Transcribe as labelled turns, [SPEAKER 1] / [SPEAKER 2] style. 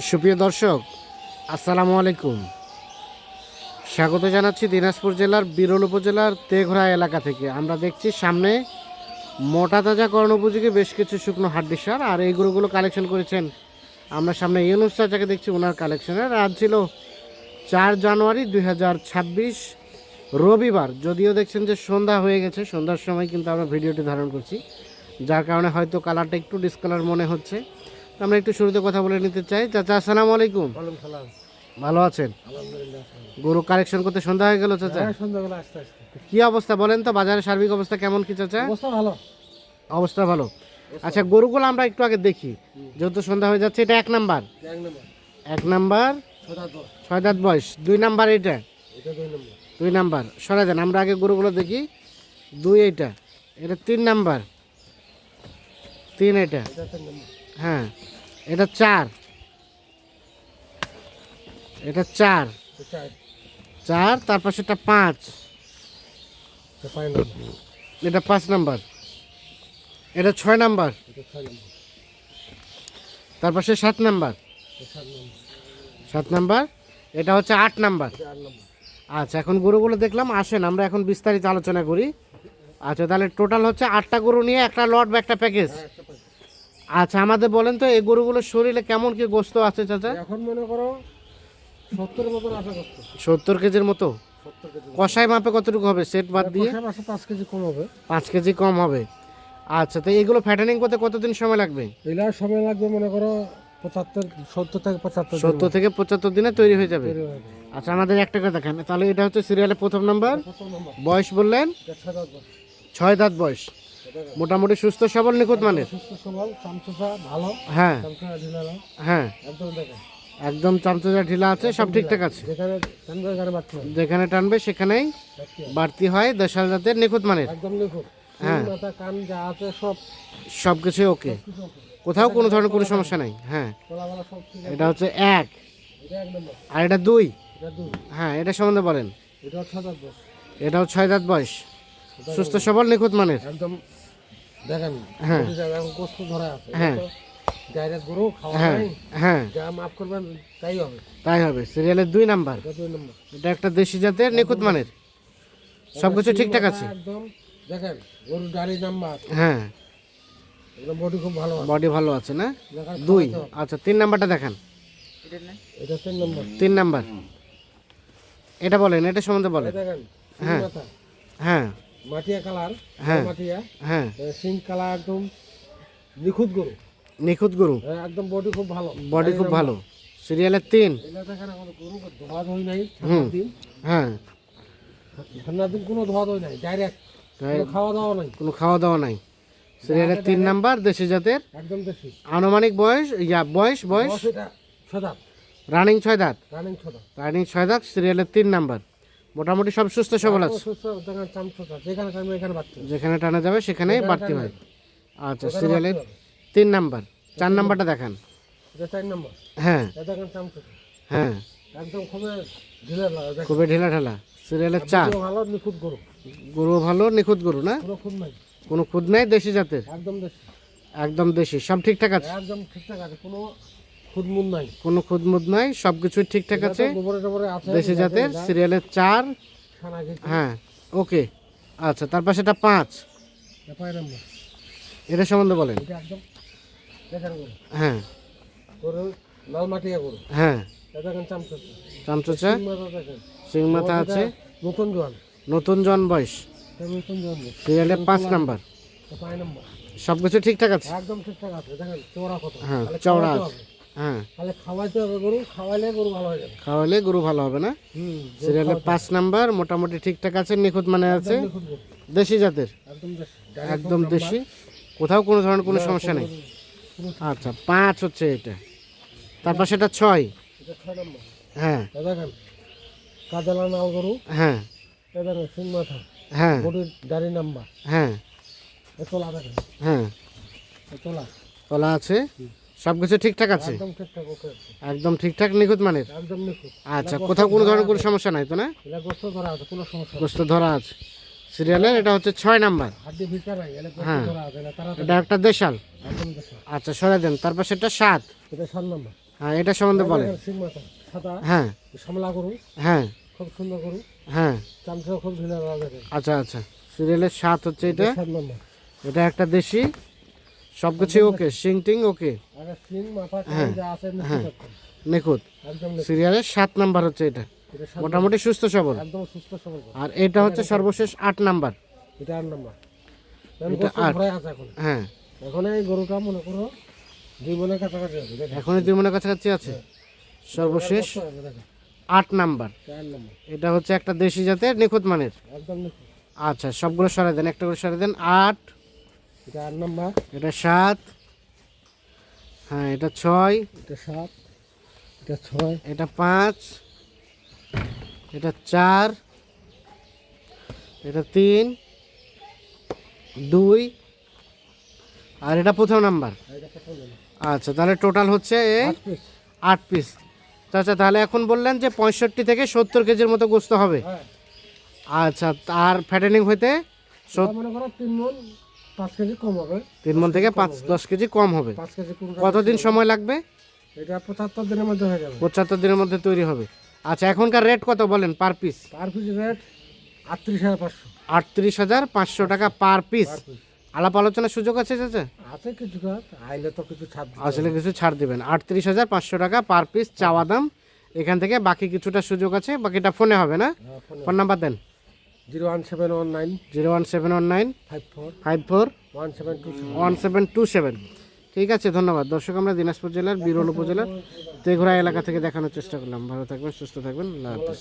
[SPEAKER 1] সুপ্রিয় দর্শক, আসসালামু আলাইকুম। স্বাগত জানাচ্ছি দিনাজপুর জেলার বিরল উপজেলার তেঘরা এলাকা থেকে। আমরা দেখছি সামনে মোটা তাজা করণ উপযোগী বেশ কিছু শুকনো হাড্ডি সার, আর এই গরুগুলো কালেকশন করেছেন। আমরা সামনে ইউনুস চাচাকে দেখছি ওনার কালেকশনের আজ ছিল চার জানুয়ারি দু হাজার ছাব্বিশ রবিবার। যদিও দেখছেন যে সন্ধ্যা হয়ে গেছে, সন্ধ্যার সময় কিন্তু আমরা ভিডিওটি ধারণ করছি। যার কারণে হয়তো কালারটা একটু ডিসকালার মনে হচ্ছে। আমরা একটু শুরুতে কথা বলে নিতে চাই। চাচা আসসালামু আলাইকুম।
[SPEAKER 2] সালাম।
[SPEAKER 1] ভালো আছেন? গরু কালেকশন করতে সন্ধ্যা হয়ে গেল চাচা?
[SPEAKER 2] হ্যাঁ
[SPEAKER 1] কি অবস্থা বলেন তো? বাজারের সার্বিক অবস্থা কেমন কি চাচা?
[SPEAKER 2] অবস্থা ভালো।
[SPEAKER 1] অবস্থা ভালো। আচ্ছা গরুগুলো আমরা একটু আগে দেখি। যেহেতু সন্ধ্যা হয়ে যাচ্ছে এটা এক নাম্বার?
[SPEAKER 2] এক নম্বর।
[SPEAKER 1] ছয় দাঁত বয়স। দুই নাম্বার এটা?
[SPEAKER 2] দুই নাম্বার।
[SPEAKER 1] সরাই দেন আমরা আগে গরুগুলো দেখি। দুই এটা। এটা তিন নাম্বার। তিন এটা। হ্যাঁ। এটা চার। এটা চার।
[SPEAKER 2] চার।
[SPEAKER 1] তারপর সেটা পাঁচ।
[SPEAKER 2] এটা পাঁচ নম্বর।
[SPEAKER 1] এটা পাঁচ নাম্বার। এটা ছয় নাম্বার। তারপর সে সাত নাম্বার।
[SPEAKER 2] সাত নম্বর।
[SPEAKER 1] এটা হচ্ছে আট নাম্বার। আচ্ছা এখন গরুগুলো দেখলাম। আসেন আমরা এখন বিস্তারিত আলোচনা করি। আচ্ছা তাহলে টোটাল হচ্ছে আটটা গরু নিয়ে একটা লট বা একটা প্যাকেজ আচ্ছা আমাদের বলেন তো এই গরুগুলোর শরীরে কেমন কি গোস্ত আছে চাচা?
[SPEAKER 2] এখন মনে করো সত্তরের মতন আশা করতো
[SPEAKER 1] সত্তর কেজির মতো?
[SPEAKER 2] সত্তর
[SPEAKER 1] কষাই মাপে কতটুকু হবে? সেট বাদ দিয়ে?
[SPEAKER 2] পাঁচ কেজি কম হবে।
[SPEAKER 1] পাঁচ কেজি কম হবে। আচ্ছা তো এগুলো ফ্যাটেনিং করতে কতদিন সময় লাগবে?
[SPEAKER 2] এগুলো সময় লাগবে মনে করো পঁচাত্তর সত্তর থেকে পঁচাত্তর
[SPEAKER 1] সত্তর থেকে পঁচাত্তর দিনে তৈরি হয়ে যাবে। আচ্ছা আমাদের একটা কথা দেখেন। তাহলে এটা হচ্ছে সিরিয়ালের প্রথম নাম্বার বয়স বললেন?
[SPEAKER 2] ছয়
[SPEAKER 1] দাঁত বয়স। মোটামুটি সুস্থ সবল নিখুঁত মানের?
[SPEAKER 2] সুস্থ সবল চামচুসা ভালো।
[SPEAKER 1] হ্যাঁ। হ্যাঁ।
[SPEAKER 2] একদম
[SPEAKER 1] চামচা ঢিলা আছে সব ঠিকঠাক আছে।
[SPEAKER 2] যেখানে টানবে
[SPEAKER 1] সেখানেই বাড়তি হয়। দেশাল জাতের নিখুঁত মানের। হ্যাঁ।
[SPEAKER 2] সব।
[SPEAKER 1] সব কিছুই ওকে। কোথাও কোনো ধরনের কোনো সমস্যা নাই। হ্যাঁ। এটা হচ্ছে এক। আর এটা দুই। হ্যাঁ এটা সম্বন্ধে বলেন।
[SPEAKER 2] এটা
[SPEAKER 1] এটাও ছয় দাঁত বয়স। সুস্থ সবল নিখুঁত মানের।
[SPEAKER 2] একদম দেখেন
[SPEAKER 1] হ্যাঁ।
[SPEAKER 2] গোস্ত ধরা আছে
[SPEAKER 1] হ্যাঁ।
[SPEAKER 2] ডাইরেক্ট গরু খাওয়া
[SPEAKER 1] হ্যাঁ
[SPEAKER 2] নাই
[SPEAKER 1] হ্যাঁ।
[SPEAKER 2] যা মাফ করবেন তাই হবে।
[SPEAKER 1] তাই হবে। সিরিয়ালের দুই নাম্বার।
[SPEAKER 2] এটা দুই নম্বর।
[SPEAKER 1] এটা একটা দেশি জাতের নিখুঁত মানের। সব কিছু ঠিকঠাক আছে।
[SPEAKER 2] একদম দেখেন গরুর গাড়ি নাম্বার।
[SPEAKER 1] হ্যাঁ।
[SPEAKER 2] বডি খুব ভালো
[SPEAKER 1] বডি ভালো আছে না? দুই। আচ্ছা তিন নাম্বারটা দেখান।
[SPEAKER 2] এটা তিন নম্বর।
[SPEAKER 1] তিন নাম্বার। এটা বলেন এটা সম্বন্ধে বলেন।
[SPEAKER 2] দেখেন
[SPEAKER 1] হ্যাঁ। হ্যাঁ।
[SPEAKER 2] মাটিয়া কালার
[SPEAKER 1] হ্যাঁ।
[SPEAKER 2] মাটিয়া
[SPEAKER 1] হ্যাঁ।
[SPEAKER 2] সিং কালার একদম নিখুঁত গরু।
[SPEAKER 1] নিখুঁত গরু?
[SPEAKER 2] একদম বডি খুব ভালো।
[SPEAKER 1] বডি খুব ভালো। সিরিয়ালের তিন?
[SPEAKER 2] ধোয়া ধুই নাই দিন।
[SPEAKER 1] হ্যাঁ।
[SPEAKER 2] ঠান্ডার দিন কোনো ধোয়া ধুই নাই ডাইরেক্ট খাওয়া দাওয়া নাই।
[SPEAKER 1] কোনো খাওয়া দাওয়া নাই। সিরিয়ালের তিন নাম্বার দেশি জাতের?
[SPEAKER 2] একদম দেশি।
[SPEAKER 1] আনুমানিক বয়স ইয়া বয়স বয়স?
[SPEAKER 2] এটা ছদাত
[SPEAKER 1] রানিং ছয় দাঁত।
[SPEAKER 2] রানিং ছদাত
[SPEAKER 1] রানিং ছয় দাঁত সিরিয়ালের তিন নাম্বার। মোটামুটি সব সুস্থ সবল আছে?
[SPEAKER 2] যেখানে
[SPEAKER 1] টানা যাবে সেখানেই বাড়তি হয়। আচ্ছা সিরিয়ালের তিন নাম্বার। চার নাম্বারটা দেখান। হ্যাঁ। হ্যাঁ।
[SPEAKER 2] একদম খুবই ঢিলে
[SPEAKER 1] ঢেলা সিরিয়ালের চার।
[SPEAKER 2] গরু
[SPEAKER 1] গরু। ভালো নিখুঁত গরু না? কোনো খুদ নাই দেশি জাতের?
[SPEAKER 2] একদম দেশি।
[SPEAKER 1] একদম দেশি। সব ঠিকঠাক আছে?
[SPEAKER 2] একদম ঠিকঠাক আছে কোনো খুদমুদ নাই।
[SPEAKER 1] কোনো খুদ মুদ নাই সব ঠিকঠাক আছে। দেশি জাতের সিরিয়ালের চার। হ্যাঁ ওকে। আচ্ছা সেটা পাঁচ।
[SPEAKER 2] এটা পাঁচ
[SPEAKER 1] এটা সম্বন্ধে বলেন। হ্যাঁ।
[SPEAKER 2] লাল মাটিয়া গরু।
[SPEAKER 1] হ্যাঁ। চামচোচা। সিং মাথা আছে।
[SPEAKER 2] নতুন
[SPEAKER 1] জন বয়স। সিরিয়ালের পাঁচ নাম্বার। সব কিছু ঠিকঠাক আছে?
[SPEAKER 2] একদম ঠিকঠাক আছে। দেখেন চওড়া কত।
[SPEAKER 1] হ্যাঁ চওড়া আছে। হ্যাঁ।
[SPEAKER 2] খাওয়াইতে হবে গরু খাওয়াইলে গরু ভালো হয়ে যাবে।
[SPEAKER 1] খাওয়ালে গরু ভালো হবে না? সিরিয়ালের পাঁচ নাম্বার মোটামুটি ঠিকঠাক আছে নিখুঁত মানে আছে? দেশি জাতের?
[SPEAKER 2] একদম দেশি
[SPEAKER 1] কোথাও কোনো ধরনের কোনো সমস্যা নেই? আচ্ছা পাঁচ হচ্ছে এটা। তারপর সেটা ছয়। হ্যাঁ।
[SPEAKER 2] কাজালা গরু
[SPEAKER 1] হ্যাঁ।
[SPEAKER 2] এটা সিং মাথা।
[SPEAKER 1] হ্যাঁ।
[SPEAKER 2] দাড়ি নাম্বার।
[SPEAKER 1] হ্যাঁ।
[SPEAKER 2] তোলা
[SPEAKER 1] হ্যাঁ।
[SPEAKER 2] তোলা।
[SPEAKER 1] আছে? সব কিছু ঠিকঠাক আছে?
[SPEAKER 2] একদম ঠিকঠাক ওকে
[SPEAKER 1] একদম ঠিকঠাক নিখুঁত মানের?
[SPEAKER 2] একদম নিখুঁত।
[SPEAKER 1] আচ্ছা কোথাও কোনো ধরনের কোনো সমস্যা নাই তো না?
[SPEAKER 2] এটা গোস্ত ধরা আছে কোনো সমস্যা
[SPEAKER 1] গোস্ত ধরা আছে। সিরিয়ালের এটা হচ্ছে ছয় নাম্বার। হ্যাঁ।
[SPEAKER 2] এটা
[SPEAKER 1] একটা দেশাল। আচ্ছা সরে দেন তারপর সেটা সাত।
[SPEAKER 2] এটা সাত নম্বর।
[SPEAKER 1] হ্যাঁ এটা সম্বন্ধে বলেন। হ্যাঁ।
[SPEAKER 2] সামলা গরু
[SPEAKER 1] হ্যাঁ।
[SPEAKER 2] খুব সুন্দর গরু।
[SPEAKER 1] হ্যাঁ।
[SPEAKER 2] চামচা খুব
[SPEAKER 1] আচ্ছা আচ্ছা। সিরিয়ালের সাত হচ্ছে এটা এটা। একটা দেশি। সব কিছু ওকে সিং টিং ওকে।
[SPEAKER 2] মাথা
[SPEAKER 1] হ্যাঁ,
[SPEAKER 2] নিখুঁত
[SPEAKER 1] হ্যাঁ। নিখুঁত। সিরিয়ালের সাত নাম্বার হচ্ছে এটা। মোটামুটি সুস্থ সবল। আর এটা হচ্ছে সর্বশেষ আট নাম্বার।
[SPEAKER 2] এটা আট নম্বর।
[SPEAKER 1] এটা আট।
[SPEAKER 2] ভরে আছে এখন।
[SPEAKER 1] হ্যাঁ।
[SPEAKER 2] এখন এই গরুটা মনে করো দুই মনের কাছাকাছি আছে দেখেন।
[SPEAKER 1] এখনই দুই মনের কাছাকাছি আছে? সর্বশেষ। আট নাম্বার। এটা হচ্ছে একটা দেশি জাতের নিখুঁত মানের। আচ্ছা সবগুলো সরাই দেন একটা করে সরাই দেন। আট।
[SPEAKER 2] এটা আট নম্বর।
[SPEAKER 1] এটা সাত। হ্যাঁ এটা ছয়।
[SPEAKER 2] এটা সাত এটা ছয়।
[SPEAKER 1] এটা পাঁচ। এটা চার। এটা তিন। দুই। আর এটা প্রথম নাম্বার। আচ্ছা তাহলে টোটাল হচ্ছে
[SPEAKER 2] আট
[SPEAKER 1] পিস আচ্ছা তাহলে এখন বললেন যে পঁয়ষট্টি থেকে সত্তর কেজির মতো গোস্ত হবে।
[SPEAKER 2] হ্যাঁ।
[SPEAKER 1] আচ্ছা আর ফ্যাটেনিং হইতে
[SPEAKER 2] মনে করো তিন মন পাঁচ কেজি কম হবে।
[SPEAKER 1] তিন মন থেকে পাঁচ দশ কেজি কম হবে।
[SPEAKER 2] পাঁচ কেজি
[SPEAKER 1] কতদিন সময় লাগবে?
[SPEAKER 2] এটা পঁচাত্তর দিনের মধ্যে হয়ে যাবে।
[SPEAKER 1] পঁচাত্তর দিনের মধ্যে তৈরি হবে। আচ্ছা এখনকার রেট কত বলেন per piece
[SPEAKER 2] per piece rate আটত্রিশ হাজার পাঁচশো।
[SPEAKER 1] আটত্রিশ হাজার পাঁচশো টাকা পার পিস আলাপ আলোচনার সুযোগ আছে চাচা?
[SPEAKER 2] আছে কিছু আইলে তো কিছু ছাড়
[SPEAKER 1] আসলে কিছু ছাড় দিবেন। আটত্রিশ হাজার পাঁচশো টাকা পার পিস চাওয়া দাম। এখান থেকে বাকি কিছুটা সুযোগ আছে বাকিটা ফোনে হবে না? ফোন নাম্বার দেন।
[SPEAKER 2] Zero one seven one nine
[SPEAKER 1] zero one seven one nine
[SPEAKER 2] five four
[SPEAKER 1] five four
[SPEAKER 2] one seven two
[SPEAKER 1] one seven two seven ঠিক আছে ধন্যবাদ। দর্শক আমরা দিনাজপুর জেলার বিরল উপজেলার তেঘোড়া এলাকা থেকে দেখানোর চেষ্টা করলাম। ভালো থাকবেন সুস্থ থাকবেন। আল্লাহ হাফিজ।